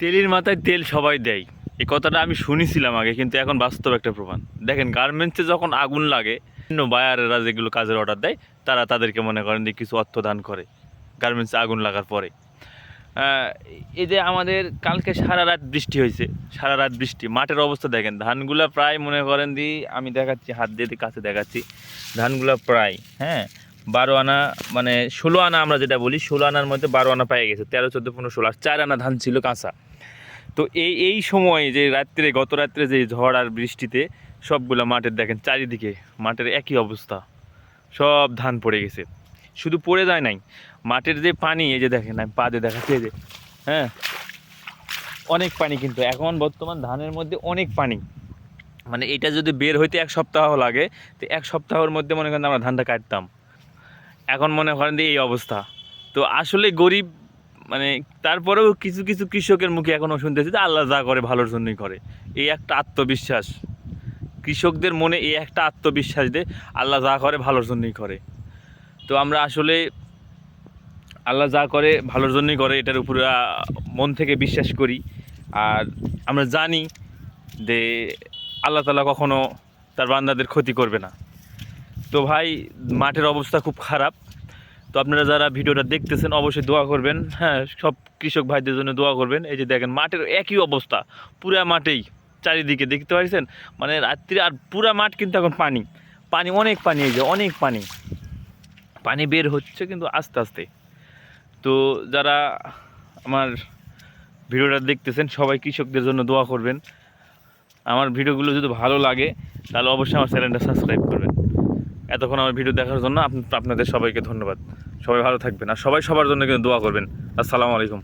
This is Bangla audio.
তেলের মাথায় তেল সবাই দেয়। এই কথাটা আমি শুনেছিলাম আগে, কিন্তু এখন বাস্তব একটা প্রমাণ। দেখেন গার্মেন্টসে যখন আগুন লাগে অন্য বায়ারেরা যেগুলো কাজের অর্ডার দেয়, তারা তাদেরকে মনে করেন যে কিছু অর্থ দান করে গার্মেন্টসে আগুন লাগার পরে। এই যে আমাদের কালকে সারা রাত বৃষ্টি হয়েছে, সারা রাত বৃষ্টি, মাঠের অবস্থা দেখেন, ধানগুলা প্রায় মনে করেন দি আমি দেখাচ্ছি, হাত দিয়ে দিয়ে কাছে দেখাচ্ছি, ধানগুলা প্রায় হ্যাঁ বারো আনা মানে ষোলো আনা আমরা যেটা বলি, ষোলো আনার মধ্যে বারো আনা পেয়ে গেছে, তেরো, চোদ্দ, পনেরো, ষোলো, আর চার আনা ধান ছিল কাঁচা। তো এই এই সময় যে রাত্রে, গত রাত্রে যে ঝড় আর বৃষ্টিতে সবগুলো মাঠের দেখেন চারিদিকে মাঠের একই অবস্থা। সব ধান পড়ে গেছে। শুধু পড়ে যায় নাই, মাঠের যে পানি, এই যে দেখেন, আমি পা দিয়ে দেখাচ্ছি যে হ্যাঁ? অনেক পানি কিন্তু, এখন বর্তমান ধানের মধ্যে অনেক পানি। মানে এটা যদি বের হইতে এক সপ্তাহ লাগে, তো এক সপ্তাহের মধ্যে মনে করেন আমরা ধানটা কাটতাম। এখন মনে করেন যে এই অবস্থা। তো আসলে গরিব মানে তারপরেও কিছু কিছু কৃষকের মুখে এখনও শুনতেছি যে আল্লাহ যা করে ভালোর জন্যই করে। এই একটা আত্মবিশ্বাস। কৃষকদের মনে এই একটা আত্মবিশ্বাস যে আল্লাহ যা করে ভালোর জন্যই করে। তো আমরা আসলে আল্লাহ যা করে ভালোর জন্যই করে, এটার উপরে মন থেকে বিশ্বাস করি। আর আমরা জানি যে আল্লাহ তালা কখনো তার বান্দাদের ক্ষতি করবে না। তো ভাই, মাঠের অবস্থা খুব খারাপ। তো আপনারা যারা ভিডিওটা দেখতেছেন, অবশ্যই দোয়া করবেন। হ্যাঁ সব কৃষক ভাইদের জন্য দোয়া করবেন। এই যে দেখেন, মাঠের একই অবস্থা। পুরা মাঠেই চারিদিকে দেখতে পাচ্ছেন মানে রাত্রি আর পুরা মাঠ কিন্তু এখন পানি। পানি, অনেক পানি, এই যে অনেক পানি। পানি বের হচ্ছে কিন্তু আস্তে আস্তে। তো যারা আমার ভিডিওটা দেখতেছেন, সবাই কৃষকদের জন্য দোয়া করবেন। আমার ভিডিওগুলো যদি ভালো লাগে, তাহলে অবশ্যই আমার চ্যানেলটা সাবস্ক্রাইব করবেন। এতক্ষণ আমার ভিডিও দেখার জন্য আপ- আপনাদের সবাইকে ধন্যবাদ। সবাই ভালো থাকবেন আর সবাই সবার জন্য কিন্তু দোয়া করবেন। আসসালামু আলাইকুম।